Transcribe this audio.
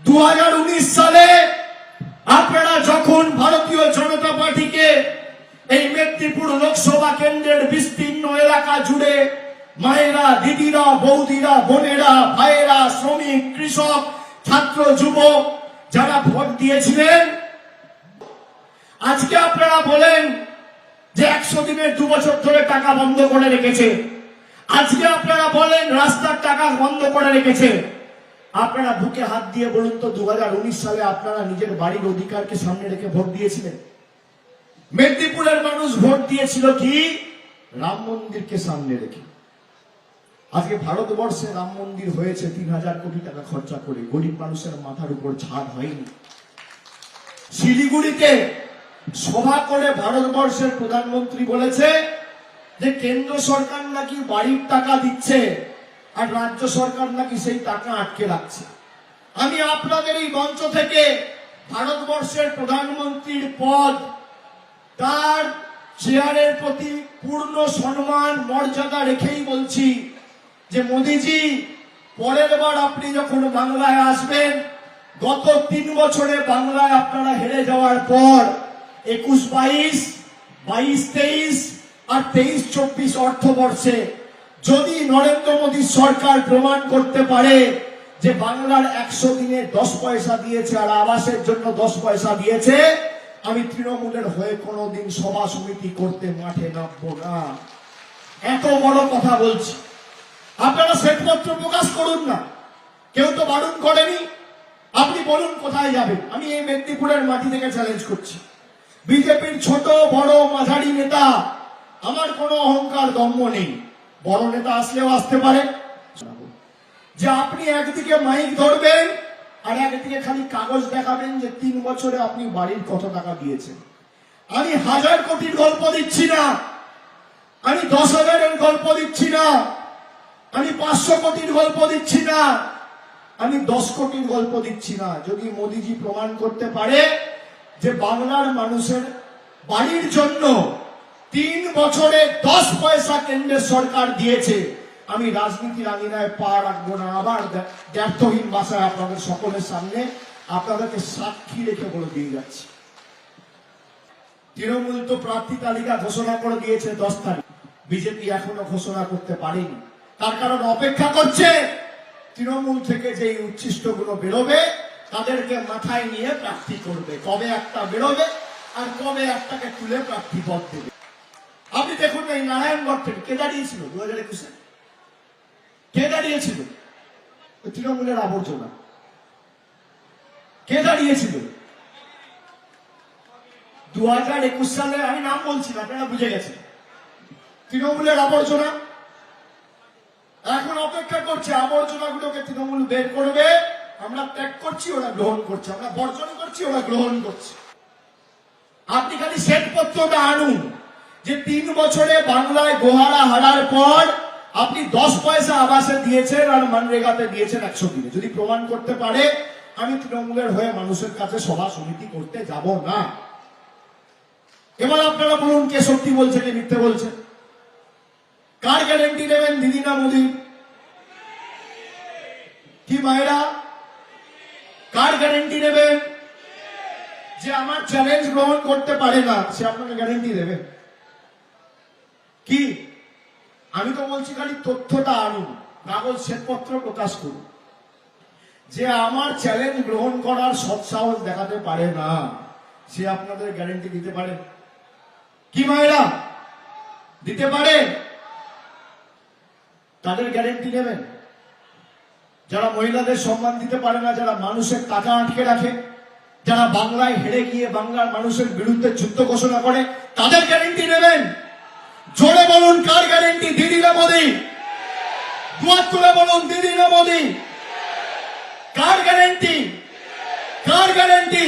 দু সালে আপনারা যখন ভারতীয় জনতা পার্টিকে এই মেদিনীপুর লোকসভা কেন্দ্রের বিস্তীর্ণ এলাকা জুড়ে মায়েরা, দিদিরা, বৌদিরা, বোনেরা, ভাইয়েরা, শ্রমিক, কৃষক, ছাত্র, যুবক যারা ভোট দিয়েছিলেন, আজকে আপনারা বলেন যে একশো দিনের দু বছর ধরে টাকা বন্ধ করে রেখেছে। আজকে আপনারা বলেন রাস্তার টাকা বন্ধ করে রেখেছে। আপনারা বুকে হাত দিয়ে বলুন তো, দুহাজার উনিশ সালে আপনারা নিজের বাড়ির অধিকারকে সামনে রেখে ভোট দিয়েছিলেন? মেদিনীপুরের মানুষ ভোট দিয়েছিল কি? রাম মন্দিরকে সামনে রেখে। আজকে ভারতবর্ষে রাম মন্দির হয়েছে তিন হাজার কোটি টাকা খরচা করে। গরিব মানুষের মাথার উপর ছাদ হয়নি। শিলিগুড়িতে সভা করে ভারতবর্ষের প্রধানমন্ত্রী বলেছে যে, কেন্দ্র সরকার নাকি বাড়ির টাকা দিচ্ছে। আর রাজ্য সরকার নাকি সেই টাকা আটকে রাখছে। আমি আপনাদের এই মঞ্চ থেকে ভারতবর্ষের প্রধানমন্ত্রীর পদ, তার চেয়ারের প্রতি পূর্ণ সম্মান, মর্যাদা রেখেই বলছি যে মোদিজি, পরের বার আপনি যখন বাংলায় আসবেন, গত তিন বছরে বাংলায় আপনারা হেরে যাওয়ার পর একুশ বাইশ বাইশ তেইশ আর তেইশ চব্বিশ অর্থবর্ষে যদি নরেন্দ্র মোদী সরকার প্রমাণ করতে পারে যে বাংলার একশো দিনে দশ পয়সা দিয়েছে আর আবাসের জন্য দশ পয়সা দিয়েছে, আমি তৃণমূলের হয়ে কোনোদিন সভা সমিতি করতে মাঠে নামবো না। এত বড় কথা বলছি। আপনারা শ্বেতপত্র প্রকাশ করুন না। কেউ তো বারণ করেনি। আপনি বলুন কোথায় যাবেন? আমি এই মেদিনীপুরের মাটি থেকে চ্যালেঞ্জ করছি। বিজেপির ছোট বড় মাঝারি নেতা, আমার কোনো অহংকার দম্য নেই। বড় নেতা আসলেও আসতে পারে। যে আপনি একদিকে মাইক ধরবেন আর একদিকে খালি কাগজ দেখাবেন যে তিন বছরে আপনি বাড়ির কত টাকা দিয়েছেন। আমি হাজার কোটির গল্প দিচ্ছি না। আমি দশ হাজারের গল্প দিচ্ছি না। আমি পাঁচশো কোটির গল্প দিচ্ছি না। আমি দশ কোটির গল্প দিচ্ছি না। যদি মোদিজি প্রমাণ করতে পারে যে বাংলার মানুষের বাড়ির জন্য তিন বছরে দশ পয়সা কেন্দ্রের সরকার দিয়েছে। আমি রাজনীতির আঙিনায় পা রাখব না। আবার দ্ব্যর্থহীন ভাষায় আপনাদের সকলের সামনে আপনাদেরকে সাক্ষী রেখে বলে দিয়ে যাচ্ছি। তৃণমূল তো প্রার্থী তালিকা ঘোষণা করে দিয়েছে দশ তারিখ। বিজেপি এখনও ঘোষণা করতে পারেনি। তার কারণ অপেক্ষা করছে তৃণমূল থেকে যে উচ্ছিষ্টগুলো বেরোবে, তাদেরকে মাথায় নিয়ে প্রার্থী করবে। কবে একটা বেরোবে আর কবে একটাকে তুলে প্রার্থী পদ দেবে। এই নারায়ণগড় থেকে কে দাঁড়িয়েছিল? দু হাজার একুশে। কে দাঁড়িয়েছিল? তৃণমূলের আবর্জনা। কে দাঁড়িয়েছিল? দু হাজার একুশ সালে আমি নাম বলছি, আপনারা বুঝে গেছেন। তৃণমূলের আবর্জনা। এখন অপেক্ষা করছে আবর্জনা গুলোকে তৃণমূল বের করবে। আমরা ত্যাগ করছি, ওরা গ্রহণ করছে। আমরা বর্জন করছি, ওরা গ্রহণ করছে। আপনি খালি শ্বেতপত্রটা আনুন। যে তিন বছরে বাংলায় গোহারা হারার পর আপনি দশ পয়সা আবাসে দিয়েছেন আর মানরেগাতে দিয়েছেন একশো দিনে। যদি প্রমাণ করতে পারে, আমি তৃণমূলের হয়ে মানুষের কাছে সভা সমিতি করতে যাব না। এবার আপনারা বলুন, কে সত্যি বলছে, কে মিথ্যে বলছে? কার গ্যারেন্টি নেবেন, দিদি না মোদি? কি মায়েরা? কার গ্যারেন্টি নেবেন? যে আমার চ্যালেঞ্জ গ্রহণ করতে পারে না, সে আপনাকে গ্যারেন্টি দেবে। কি? আমি তো বলছি খালি তথ্যটা আনুন, কাগজ শ্বেতপত্র প্রকাশ করুন। যে আমার চ্যালেঞ্জ গ্রহণ করার সৎসাহস দেখাতে পারে না, সে আপনাদের গ্যারেন্টি দিতে পারে। কি মায়েরা? দিতে পারে? তাদের গ্যারেন্টি নেবেন। যারা মহিলাদের সম্মান দিতে পারে না, যারা মানুষের টাকা আটকে রাখে, যারা বাংলায় হেরে গিয়ে বাংলার মানুষের বিরুদ্ধে যুদ্ধ ঘোষণা করে, তাদের গ্যারেন্টি নেবেন। জোরে বলুন, কার গ্যারেন্টি দিদি না মোদি? দুয়ার তুলে বলুন, দিদি না মোদি? কার গ্যারেন্টি কার গ্যারেন্টি